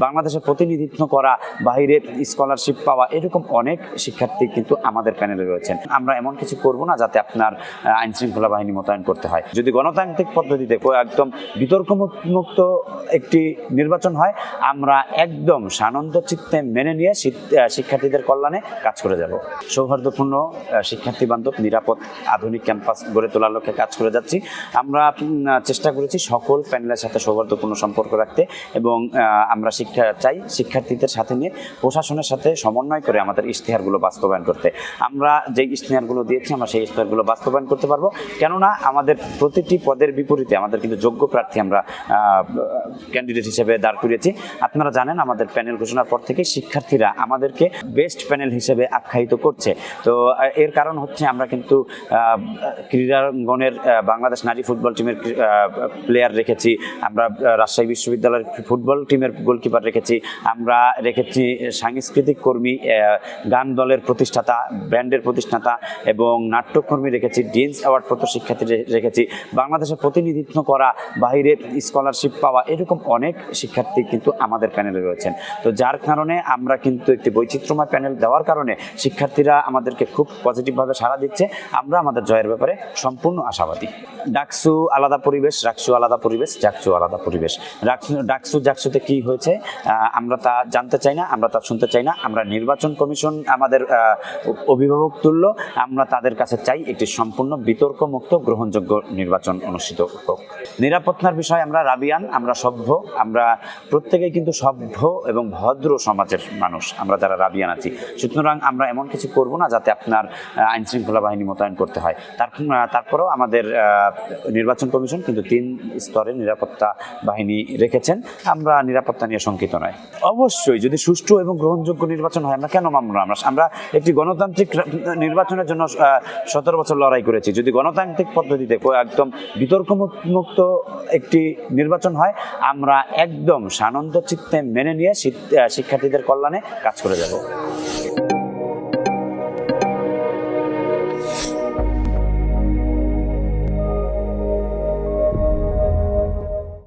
বাংলাদেশে প্রতিনিধিত্ব করা বাইরের স্কলারশিপ পাওয়া এরকম অনেক শিক্ষার্থী কিন্তু আমাদের প্যানেলে রয়েছেন। আমরা এমন কিছু করব না যাতে আপনার আইন শৃঙ্খলা বাহিনী মোতায়েন করতে হয়। যদি গণতান্ত্রিক পদ্ধতিতে একদম বিতর্ক মুক- মুক্ত একটি নির্বাচন হয়, আমরা একদম সানন্দ চিত্তে মেনে নিয়ে শিক্ষার্থীদের কল্যাণে কাজ করে যাব। সৌহার্দ্যপূর্ণ শিক্ষার্থী বান্ধব, নিরাপদ, আধুনিক ক্যাম্পাস গড়ে তোলার লক্ষ্যে কাজ করে যাচ্ছি। আমরা চেষ্টা করেছি সকল প্যানেলের সাথে সৌহার্দ্যপূর্ণ সম্পর্ক রাখতে এবং আমরা শিক্ষা চাই শিক্ষার্থীদের সাথে নিয়ে প্রশাসনের সাথে সমন্বয় করে আমাদের ইশতেহারগুলো বাস্তবায়ন করতে। আমরা যে ইশতেহারগুলো দিয়েছি, আমরা সেই ইশতেহারগুলো বাস্তবায়ন করতে পারব। কেননা আমাদের প্রতিটি পদের বিপরীতে আমাদের কিন্তু যোগ্য প্রার্থী আমরা ক্যান্ডিডেট হিসেবে দাঁড় করিয়েছি। আপনারা জানেন আমাদের প্যানেল ঘোষণার পর থেকে শিক্ষার্থীরা আমাদেরকে বেস্ট প্যানেল হিসেবে আখ্যায়িত করছে। তো এর কারণ হচ্ছে আমরা কিন্তু ক্রীড়াঙ্গনের বাংলাদেশ নারী ফুটবল টিমের প্লেয়ার রেখেছি। আমরা রাজশাহী বিশ্ববিদ্যালয়ের ফুটবল টিমের গোলকিপার রেখেছি। আমরা রেখেছি সাংস্কৃতিক কর্মী গান দলের প্রতিষ্ঠাতা, ব্যান্ডের প্রতিষ্ঠাতা এবং নাট্যকর্মী রেখেছি ডিন্স অ্যাওয়ার্ড প্রাপ্ত শিক্ষার্থী রেখেছি। বাংলাদেশে প্রতিনিধিত্ব করা বাইরের স্কলারশিপ পাওয়া, এরকম অনেক শিক্ষার্থী কিন্তু আমাদের প্যানেলে রয়েছেন। তো যার কারণে আমরা কিন্তু একটি বৈচিত্র্যময় প্যানেল দেওয়ার কারণে শিক্ষার্থীরা আমাদেরকে খুব পজিটিভভাবে সাড়া দিচ্ছে। আমরা আমাদের জয়ের ব্যাপারে সম্পূর্ণ আশাবাদী। ডাকসু আলাদা পরিবেশ, রাকসু আলাদা পরিবেশ, জাকসু আলাদা পরিবেশ। রাকসু ডাকসু জাকসুতে কি হয়েছে? আমরা তা জানতে চাই না, আমরা তা শুনতে চাই না। আমরা নির্বাচন কমিশন আমাদের অভিভাবক তুল্য। আমরা তাদের কাছে চাই একটি সম্পূর্ণ বিতর্ক মুক্ত গ্রহণযোগ্য নির্বাচন অনুষ্ঠিত হোক। নিরাপত্তার বিষয়ে আমরা রাবিয়ান, আমরা সভ্য, আমরা প্রত্যেকেই কিন্তু সভ্য এবং ভদ্র সমাজের মানুষ, আমরা যারা রাবিয়ান আছি। সুতরাং আমরা এমন কিছু করব না যাতে আপনার আইন শৃঙ্খলা বাহিনী মোতায়েন করতে হয়। তার তারপরেও আমাদের নির্বাচন কমিশন কিন্তু তিন স্তরে নিরাপত্তা বাহিনী রেখেছেন। আমরা নিরাপত্তা নিয়ে শঙ্কিত নয়। অবশ্যই, যদি সুষ্ঠু এবং গ্রহণযোগ্য নির্বাচন হয়, আমরা কেন না? আমরা আমরা একটি গণতান্ত্রিক নির্বাচনের জন্য সতেরো বছর লড়াই করেছি। যদি গণতান্ত্রিক পদ্ধতিতে একদম বিতর্ক মুক্ত একটি নির্বাচন হয়, আমরা একদম সানন্দ চিত্তে মেনে নিয়ে শিক্ষার্থীদের কল্যাণে কাজ করে যাব।